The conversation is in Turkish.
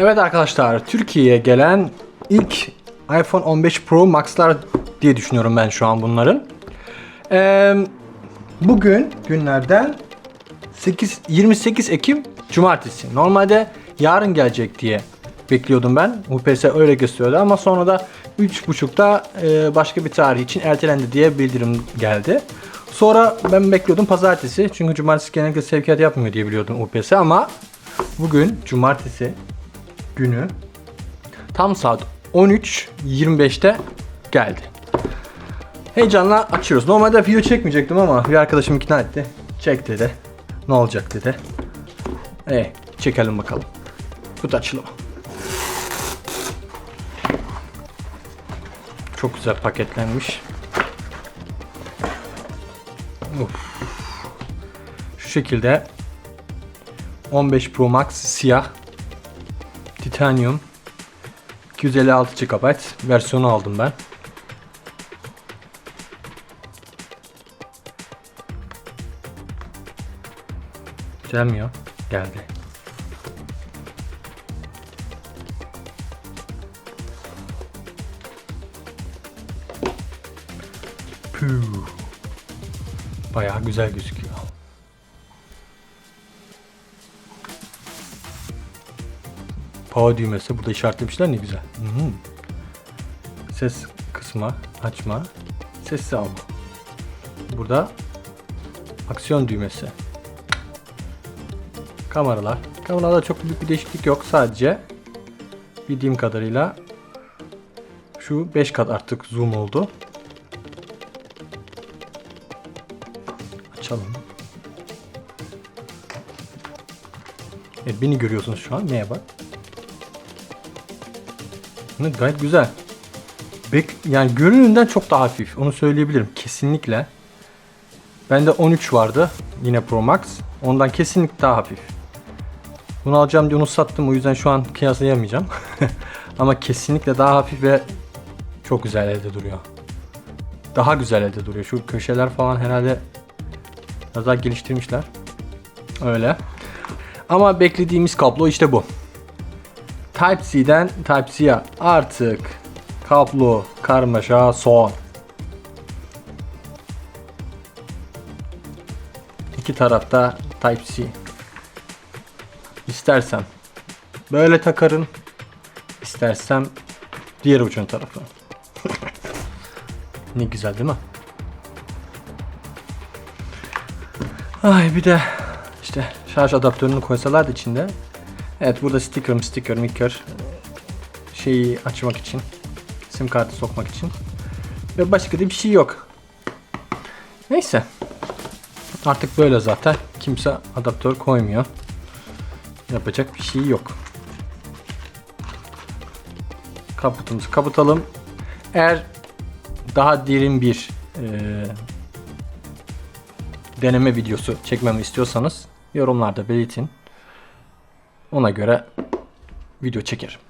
Evet arkadaşlar, Türkiye'ye gelen ilk iPhone 15 Pro Max'lar diye düşünüyorum ben şu an bunların. Ee, bugün günlerden 8 28 Ekim Cumartesi. Normalde yarın gelecek diye bekliyordum ben. UPS öyle gösteriyordu ama sonra da 3.30'da e, başka bir tarih için ertelendi diye bildirim geldi. Sonra ben bekliyordum pazartesi. Çünkü cumartesi genellikle sevkiyat yapmıyor diye biliyordum UPS ama bugün cumartesi günü tam saat 13.25'te geldi. Heyecanla açıyoruz. Normalde video çekmeyecektim ama bir arkadaşım ikna etti. Çek dedi. Ne olacak dedi. E çekelim bakalım. Kutu açılımı. Çok güzel paketlenmiş. Uf. Şu şekilde 15 Pro Max siyah titanium 256 GB versiyonu aldım ben. Gelmiyor. Geldi. Püh. Bayağı güzel gözüküyor. Power düğmesi burada işaretlemişler ne güzel. Hı. Ses kısma, açma, sessiz alma. Burada aksiyon düğmesi. Kameralar. Kameralarda çok büyük bir değişiklik yok. Sadece bildiğim kadarıyla şu 5 kat artık zoom oldu. Açalım. Evet beni görüyorsunuz şu an. Neye bak. Evet, gayet güzel. Bek yani görünümden çok daha hafif. Onu söyleyebilirim. Kesinlikle. Bende 13 vardı. Yine Pro Max. Ondan kesinlikle daha hafif. Bunu alacağım diye onu sattım. O yüzden şu an kıyaslayamayacağım. Ama kesinlikle daha hafif ve çok güzel elde duruyor. Daha güzel elde duruyor. Şu köşeler falan herhalde biraz daha geliştirmişler. Öyle. Ama beklediğimiz kablo işte bu. Type-C'den Type-C'ye artık kablo karmaşa son. İki tarafta Type-C. İstersem böyle takarım. İstersem diğer ucun tarafı. ne güzel değil mi? Ay bir de işte şarj adaptörünü koysalardı içinde. Evet burada sticker sticker micker şeyi açmak için sim kartı sokmak için ve başka da bir şey yok. Neyse. Artık böyle zaten. Kimse adaptör koymuyor. Yapacak bir şey yok. Kaputumuzu kapatalım. Eğer daha derin bir e, deneme videosu çekmemi istiyorsanız yorumlarda belirtin. Ona göre video çekerim.